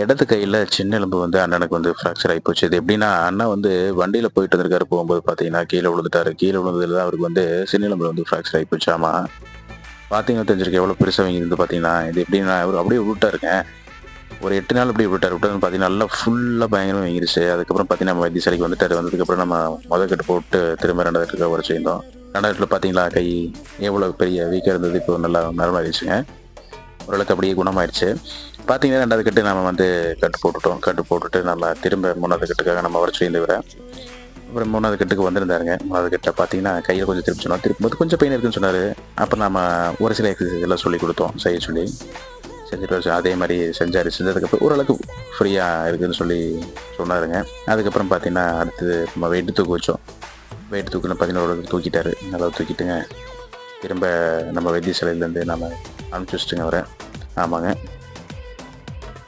இடது கையில் சின்ன எலும்பு வந்து அண்ணனுக்கு வந்து ஃப்ராக்சர் ஆகி போச்சு. இது எப்படின்னா அண்ணன் வந்து வண்டியில் போயிட்டு இருந்திருக்காரு போகும்போது பார்த்தீங்கன்னா கீழே விழுந்துட்டாரு. கீழே விழுந்ததுல தான் அவருக்கு வந்து சின்ன எலும்பு வந்து ஃப்ராக்சர் ஆகி போச்சு. ஆமாம் பார்த்தீங்கன்னா தெரிஞ்சிருக்கு எவ்வளோ பெருசாக வாங்கி இருந்து பார்த்தீங்கன்னா இது எப்படின்னா அவர் அப்படியே விட்டாருங்க ஒரு எட்டு நாள் அப்படியே விட்டார் விட்டது பார்த்தீங்கன்னா நல்லா ஃபுல்லாக பயங்கரமாக வாங்கிருச்சு. அதுக்கப்புறம் பார்த்தீங்கன்னா நம்ம வைத்தியசாலைக்கு வந்துட்டார். வந்ததுக்கப்புறம் நம்ம முதல் கட்டு போட்டு திரும்ப ரெண்டாவது கட்டுக்கு வர செய்தோம் ரெண்டாவது பார்த்தீங்களா கை எவ்வளோ பெரிய வீக்காக இருந்தது இப்போ நல்லா நரமாயிருச்சுங்க ஓரளவுக்கு அப்படியே குணமாயிடுச்சு. பார்த்தீங்கன்னா ரெண்டாவது கட்டு நம்ம வந்து கட்டு போட்டுட்டோம். கட்டு போட்டுட்டு நல்லா திரும்ப மூணாவது கட்டுக்காக நம்ம வர செய்து அப்புறம் மூணாவது கட்டுக்கு வந்திருந்தாருங்க. மூணாவது கட்டை பார்த்தீங்கன்னா கையில் கொஞ்சம் திருப்பி சொன்னோம் திருப்பும்போது கொஞ்சம் பெயின் இருக்குன்னு சொன்னார். அப்போ நம்ம ஒரு சில எக்ஸசைஸ் எல்லாம் சொல்லி கொடுத்தோம். செய்ய சொல்லி. செஞ்சுட்டு அதே மாதிரி செஞ்சார். செஞ்சதுக்கப்புறம் ஓரளவுக்கு ஃப்ரீயாக இருக்குதுன்னு சொல்லி சொன்னாருங்க. அதுக்கப்புறம் பார்த்தீங்கன்னா அடுத்தது நம்ம வெயிட்டு தூக்க வச்சோம். வெயிட் தூக்குன்னு பார்த்தீங்கன்னா ஒரு தூக்கிட்டாரு. நல்லா தூக்கிட்டுங்க. திரும்ப நம்ம வைத்தியசாலையிலேருந்து நம்ம அனுப்பிச்சி வச்சுட்டுங்க அவரை. ஆமாங்க.